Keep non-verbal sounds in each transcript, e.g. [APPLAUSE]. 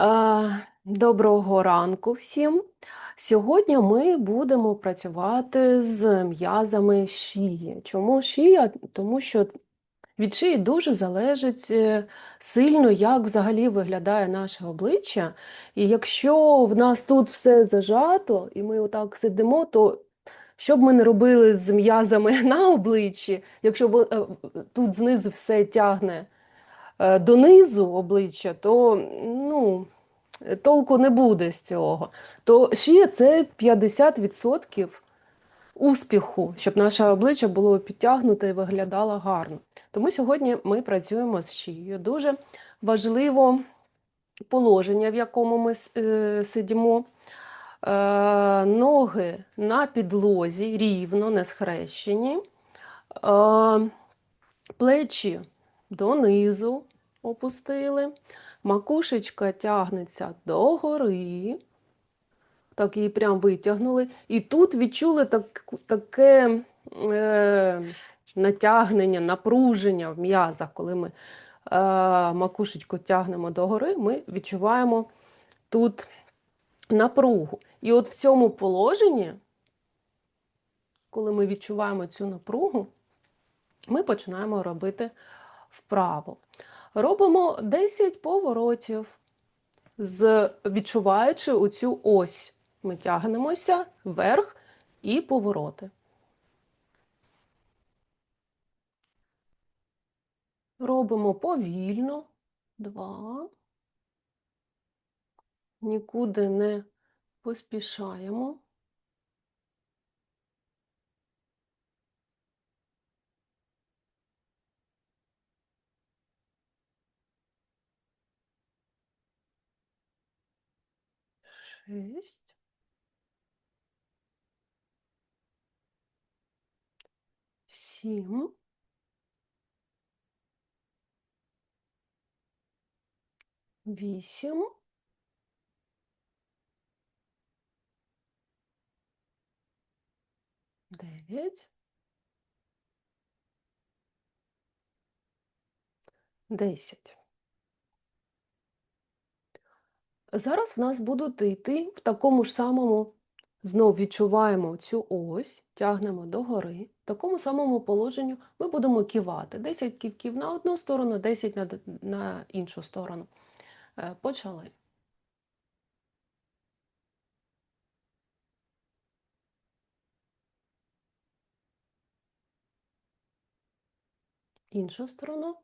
Е, Доброго ранку всім. Сьогодні ми будемо працювати з м'язами шиї. Чому шия? Тому що від шиї дуже залежить е, сильно, як взагалі виглядає наше обличчя. І якщо в нас тут все зажато, і ми отак сидимо, то що б ми не робили з м'язами [LAUGHS] на обличчі, якщо е, тут знизу все тягне донизу обличчя, то ну толку не буде з цього. То шия це 50% успіху, щоб наше обличчя було підтягнуте і виглядало гарно. Тому сьогодні ми працюємо з шиєю. Дуже важливо положення, в якому ми е, сидимо. Е, ноги на підлозі рівно, не схрещені, е, плечі донизу опустили, макушечка тягнеться догори, так її прям витягнули. І тут відчули так, таке е, натягнення, напруження в м'язах, коли ми е, макушечку тягнемо догори, ми відчуваємо тут напругу. І от в цьому положенні, коли ми відчуваємо цю напругу, ми починаємо робити вправо. Робимо 10 поворотів, відчуваючи оцю ось. Ми тягнемося вверх і повороти. Робимо повільно. Два. Нікуди не поспішаємо. Шість. Сім. Вісім. Дев'ять. Десять. Зараз в нас будуть йти в такому ж самому, знов відчуваємо цю ось, тягнемо догори. В такому самому положенню ми будемо кивати. 10 ківків на одну сторону, 10 на, на іншу сторону. Е, Почали. Інша сторона.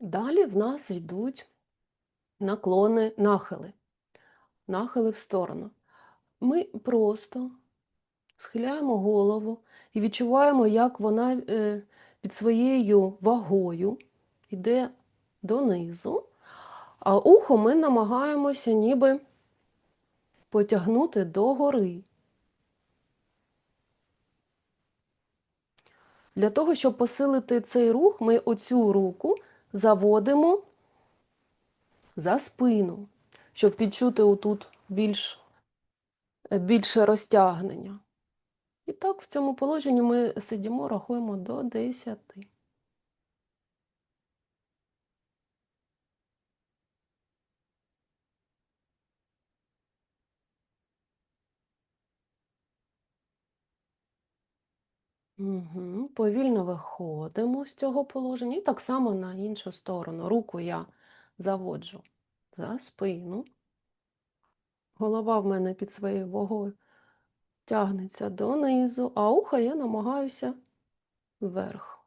Далі в нас йдуть наклони, нахили. Нахили в сторону. Ми просто схиляємо голову і відчуваємо, як вона е, під своєю вагою йде донизу, а ухо ми намагаємося ніби потягнути догори. Для того, щоб посилити цей рух, ми оцю руку заводимо за спину, щоб відчути отут більш, більше розтягнення. І так, в цьому положенні ми сидімо, рахуємо до 10. Угу. Повільно виходимо з цього положення. І так само на іншу сторону. Руку я заводжу за спину. Голова в мене під своєю вагою тягнеться донизу, а ухо я намагаюся вверх.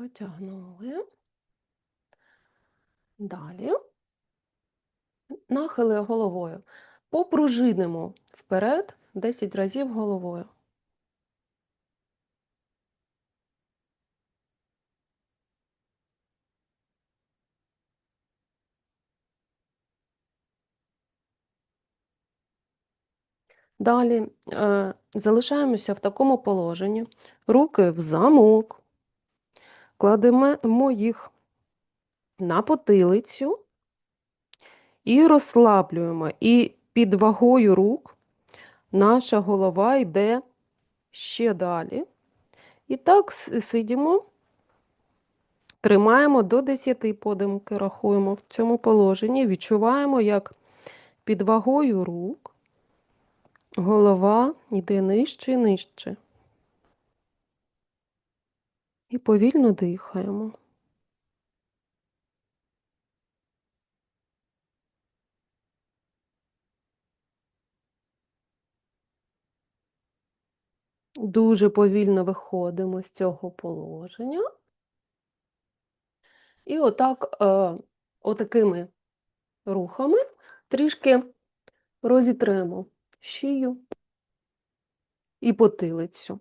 Потягнули. Далі нахили головою. Попружинимо вперед 10 разів головою. Далі е, залишаємося в такому положенні, руки в замок, кладемо їх на потилицю і розслаблюємо. І під вагою рук наша голова йде ще далі. І так сидимо, тримаємо до 10 подимки, рахуємо в цьому положенні, відчуваємо, як під вагою рук голова йде нижче і нижче. І повільно дихаємо. Дуже повільно виходимо з цього положення. І отак, е, отакими рухами трішки розітремо шию і потилицю.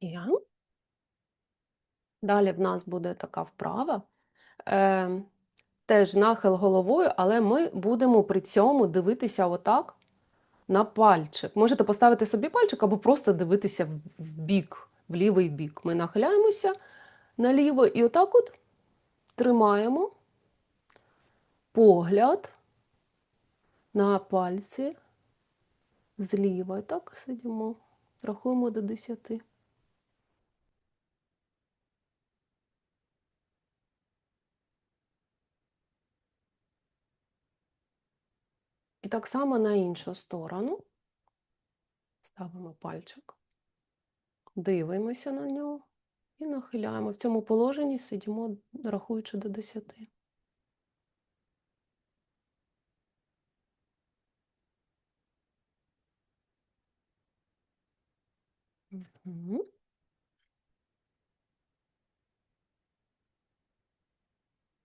Я. Далі в нас буде така вправа. Е, теж нахил головою, але ми будемо при цьому дивитися отак на пальчик. Можете поставити собі пальчик або просто дивитися в бік, в лівий бік. Ми нахиляємося наліво і отак от тримаємо погляд на пальці зліва. І так сидимо, рахуємо до 10. І так само на іншу сторону ставимо пальчик, дивимося на нього і нахиляємо. В цьому положенні сидимо, рахуючи до 10. Угу.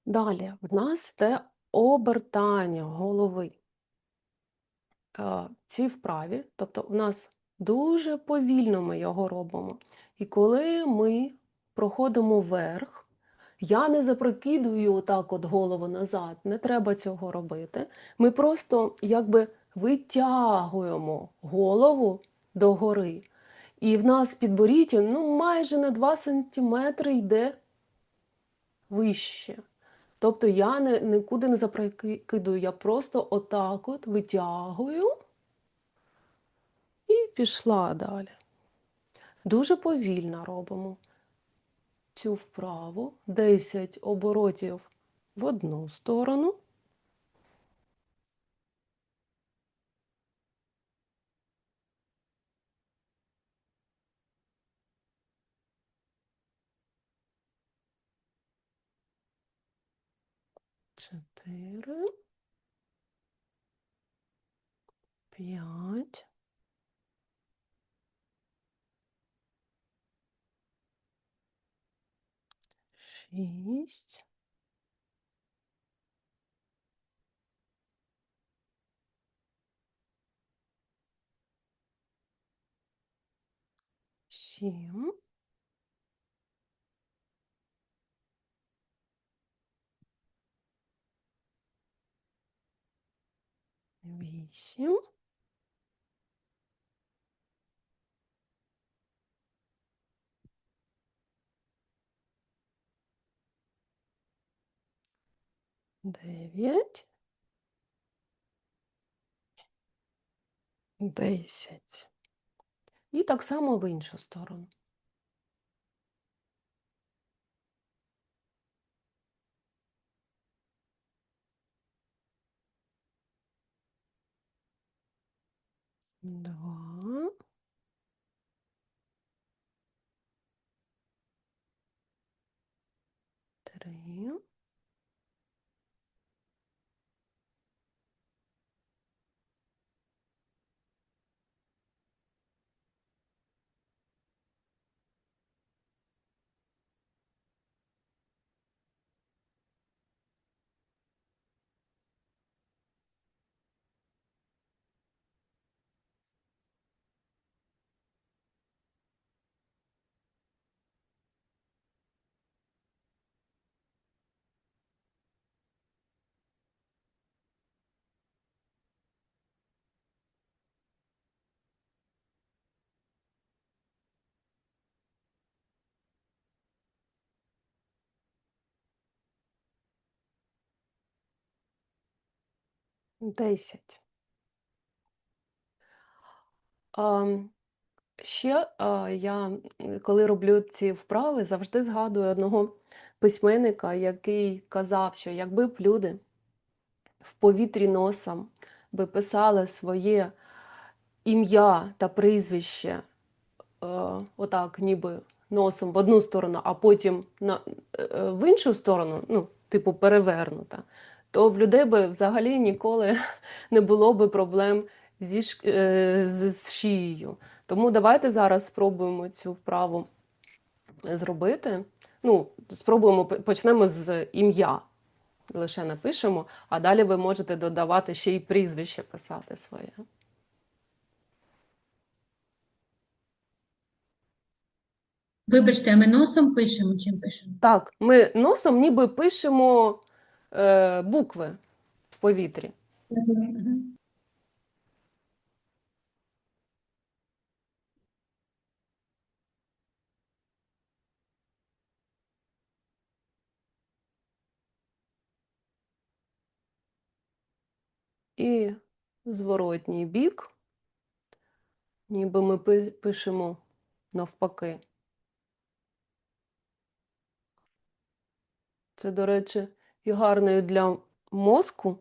Далі в нас йде обертання голови. Цій вправі, тобто в нас дуже повільно ми його робимо. І коли ми проходимо вверх, я не запрокидую отак от голову назад, не треба цього робити. Ми просто якби витягуємо голову догори. І в нас підборіддя ну, майже на 2 см йде вище. Тобто я не, нікуди не запрокидую, я просто отак от витягую і пішла далі. Дуже повільно робимо цю вправу, 10 оборотів в одну сторону. Чотири. П'ять. Шість. Сім. Вісім. Дев'ять. Десять. І так само в іншу сторону. Два. Три. 10. Ам, ще, а, я, коли роблю ці вправи, завжди згадую одного письменника, який казав, що якби б люди в повітрі носом би писали своє ім'я та прізвище, е, отак, ніби носом в одну сторону, а потім на, е, в іншу сторону, ну, типу перевернута, то в людей би взагалі ніколи [LAUGHS] не було би проблем зі, е, з, з шиєю. Тому давайте зараз спробуємо цю вправу зробити. Ну, спробуємо, почнемо з ім'я. Лише напишемо, а далі ви можете додавати ще й прізвище писати своє. Вибачте, а ми носом пишемо, чим пишемо? Так, ми носом ніби пишемо е, букви в повітрі. І зворотній бік, ніби ми пишемо навпаки. Це, до речі, і гарно і для мозку,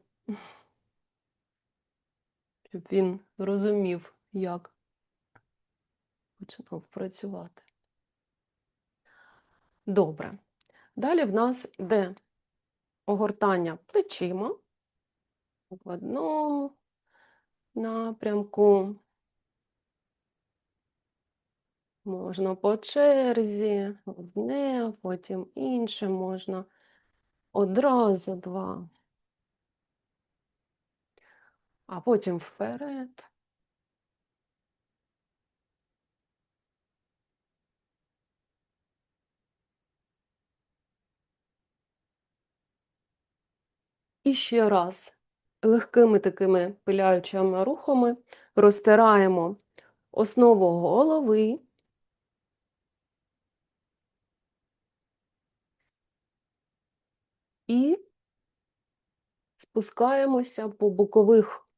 щоб він розумів, як починав працювати. Добре. Далі в нас йде огортання плечима в одному напрямку. Можна по черзі, одне, потім інше, можна одразу два, а потім вперед. І ще раз легкими такими пиляючими рухами розтираємо основу голови. І спускаємося по бокових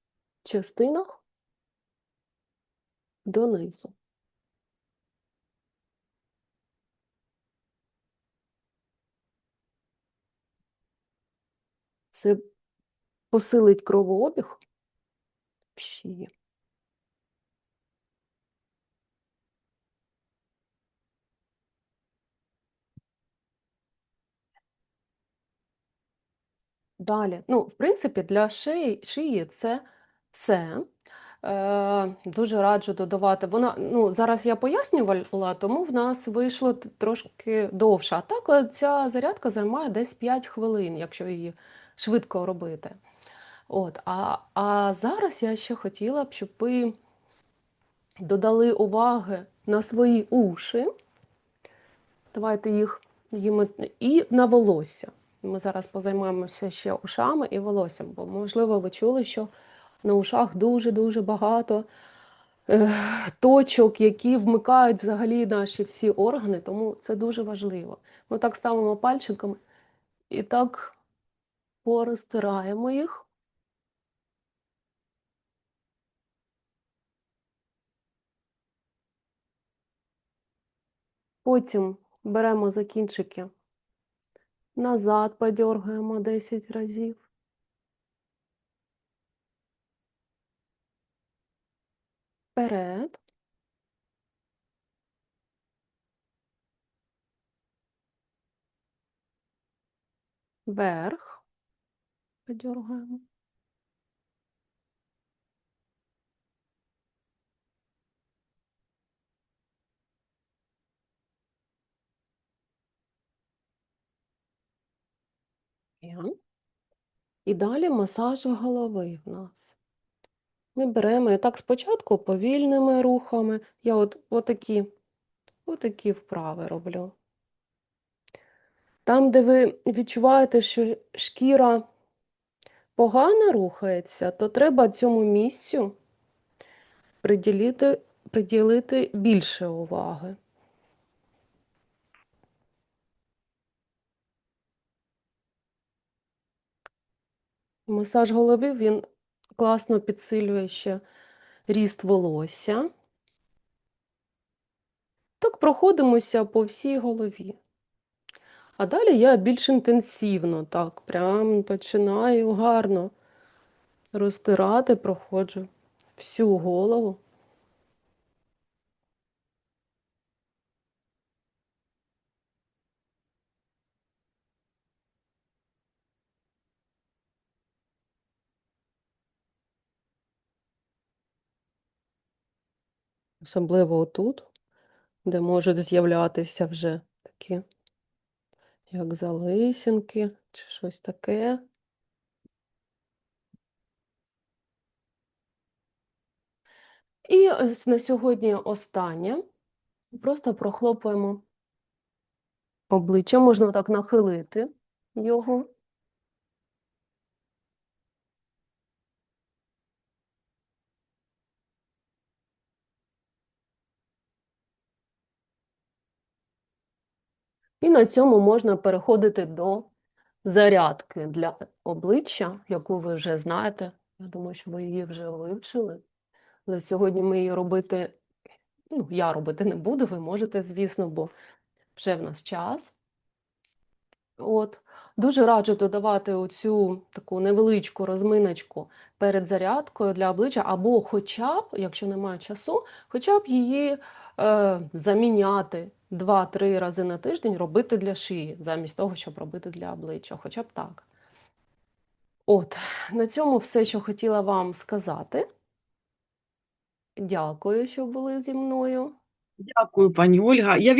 частинах донизу. Це посилить кровообіг в шиї. Далі, ну, в принципі, для шиї, шиї це все. Е, дуже раджу додавати. Вона, ну, зараз я пояснювала, тому в нас вийшло трошки довше. А так е, ця зарядка займає десь 5 хвилин, якщо її швидко робити. От, а, а зараз я ще хотіла б, щоб ви додали уваги на свої уші. Давайте їх їм і на волосся. Ми зараз позаймаємося ще ушами і волоссям, бо, можливо, ви чули, що на ушах дуже-дуже багато е, точок, які вмикають взагалі наші всі органи, тому це дуже важливо. Ми так ставимо пальчиками і так порозтираємо їх. Потім беремо за кінчики, назад подергаємо 10 разів. Вперед. Вверх. Подьоргаємо. І далі масаж голови в нас. Ми беремо і так спочатку повільними рухами. Я от отакі, отакі вправи роблю. Там, де ви відчуваєте, що шкіра погано рухається, то треба цьому місцю приділити, приділити більше уваги. Масаж голови, він класно підсилює ще ріст волосся. Так проходимося по всій голові. А далі я більш інтенсивно, так, прям починаю гарно розтирати, проходжу всю голову. Особливо отут, де можуть з'являтися вже такі, як залисінки чи щось таке. І ось на сьогодні останнє. Просто прохлопуємо обличчя, можна так нахилити його. На цьому можна переходити до зарядки для обличчя, яку ви вже знаєте. Я думаю, що ви її вже вивчили. Але сьогодні ми її робити, ну, я робити не буду, ви можете, звісно, бо вже в нас час. От. Дуже раджу додавати оцю таку невеличку розминочку перед зарядкою для обличчя, або хоча б, якщо немає часу, хоча б її е, заміняти 2-3 рази на тиждень, робити для шиї, замість того, щоб робити для обличчя, хоча б так. От, на цьому все, що хотіла вам сказати. Дякую, що були зі мною. Дякую, пані Ольга. Я